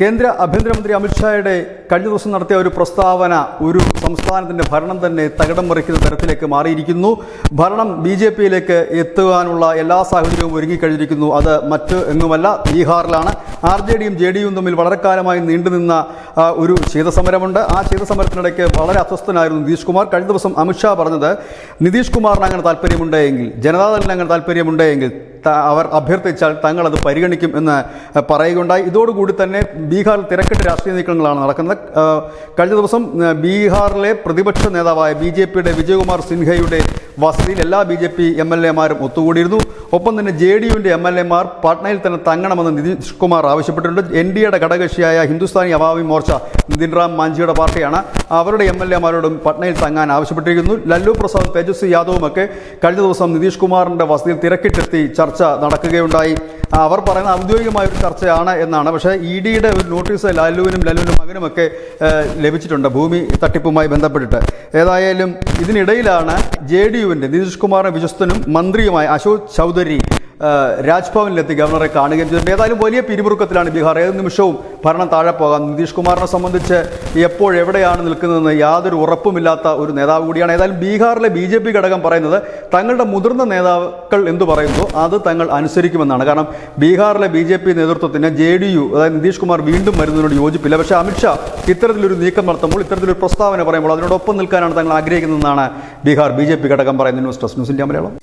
കേന്ദ്ര ആഭ്യന്തരമന്ത്രി അമിത്ഷായുടെ കഴിഞ്ഞ ദിവസം നടത്തിയ ഒരു പ്രസ്താവന ഒരു സംസ്ഥാനത്തിന്റെ ഭരണം തന്നെ തകിടം മറിക്കുന്ന തരത്തിലേക്ക് മാറിയിരിക്കുന്നു. ഭരണം ബി ജെ പിയിലേക്ക് എത്തുവാനുള്ള എല്ലാ സാഹചര്യവും ഒരുങ്ങിക്കഴിഞ്ഞിരിക്കുന്നു. അത് മറ്റ് എങ്ങുമല്ല ബീഹാറിലാണ്. ആർ ജെ ഡിയും ജെ ഡിയും തമ്മിൽ വളരെ കാലമായി നീണ്ടുനിന്ന ഒരു ശീതസമരമുണ്ട് ആ ശീതസമരത്തിനിടയ്ക്ക് വളരെ അസ്വസ്ഥനായിരുന്നു നിതീഷ് കുമാർ കഴിഞ്ഞ ദിവസം അമിത്ഷാ പറഞ്ഞത് നിതീഷ് കുമാറിന് അങ്ങനെ താല്പര്യമുണ്ടെങ്കിൽ ജനതാദളിന് അങ്ങനെ താല്പര്യമുണ്ടെങ്കിൽ അവർ അഭ്യർത്ഥിച്ചാൽ തങ്ങൾ അത് പരിഗണിക്കും എന്ന് പറയുകയുണ്ടായി. ഇതോടുകൂടി തന്നെ ബീഹാറിൽ തിരക്കിട്ട് രാഷ്ട്രീയ നീക്കങ്ങളാണ് നടക്കുന്നത്. കഴിഞ്ഞ ദിവസം ബീഹാറിലെ പ്രതിപക്ഷ നേതാവായ ബി ജെ പിയുടെ വിജയകുമാർ സിൻഹയുടെ വസതിയിൽ എല്ലാ B J P M L എമാരും ഒത്തുകൂടിയിരുന്നു. ഒപ്പം തന്നെ ജെ ഡി യുവിന്റെ എം എൽ എമാർ പാട്നയിൽ തന്നെ തങ്ങണമെന്ന് നിതീഷ് കുമാർ ആവശ്യപ്പെട്ടിട്ടുണ്ട്. എൻ ഡി എയുടെ ഘടകകക്ഷിയായ ഹിന്ദുസ്ഥാനി അവാമി മോർച്ച നിതിൻ റാം മാഞ്ചിയുടെ പാർട്ടിയാണ്. അവരുടെ എം എൽ എമാരോടും പട്നയിൽ തങ്ങാൻ ആവശ്യപ്പെട്ടിരിക്കുന്നു. ലല്ലു പ്രസാദ് തേജസ്വി യാദവുമൊക്കെ കഴിഞ്ഞ ദിവസം നിതീഷ് കുമാറിന്റെ വസതിയിൽ തിരക്കിട്ടെത്തി ചർച്ച നടക്കുകയുണ്ടായി. അവർ പറയുന്ന ഔദ്യോഗികമായ ഒരു ചർച്ചയാണ് എന്നാണ്. പക്ഷേ ഇ ഡിയുടെ ഒരു നോട്ടീസ് ലാലുവിനും ലാലുവിനും മകനുമൊക്കെ ലഭിച്ചിട്ടുണ്ട് ഭൂമി തട്ടിപ്പുമായി ബന്ധപ്പെട്ടിട്ട്. ഏതായാലും ഇതിനിടയിലാണ് ജെ ഡി യുവിന്റെ നിതീഷ് കുമാറിന് വിശ്വസ്തനും മന്ത്രിയുമായ അശോക് ചൗധരി രാജ്ഭവനിലെത്തി ഗവർണറെ കാണുകയും ചെയ്തു. ഏതായാലും വലിയ പിരിമുറുക്കത്തിലാണ് ബീഹാർ. ഏത് നിമിഷവും ഭരണം താഴെ പോകാം. നിതീഷ് കുമാറിനെ സംബന്ധിച്ച് എപ്പോഴെവിടെയാണ് നിൽക്കുന്നതെന്ന് യാതൊരു ഉറപ്പുമില്ലാത്ത ഒരു നേതാവ് കൂടിയാണ്. ഏതായാലും ബീഹാറിലെ ബി ജെ പി ഘടകം പറയുന്നത് തങ്ങളുടെ മുതിർന്ന നേതാക്കൾ എന്തു പറയുന്നു? അത് തങ്ങൾ അനുസരിക്കുമെന്നാണ്. കാരണം ബീഹാറിലെ ബി ജെ പി നേതൃത്വത്തിന് ജെ ഡി യു അതായത് നിതീഷ് കുമാർ വീണ്ടും വരുന്നതിനോട് യോജിപ്പില്ല. പക്ഷേ അമിത്ഷാ ഇത്തരത്തിലൊരു നീക്കം നടത്തുമ്പോൾ ഇത്തരത്തിലൊരു പ്രസ്താവന പറയുമ്പോൾ അതിനോടൊപ്പം നിൽക്കാനാണ് തങ്ങൾ ആഗ്രഹിക്കുന്നതെന്നാണ് ബീഹാർ ബി ജെ പി ഘടകം പറയുന്നത്. News desk news India Malayalam.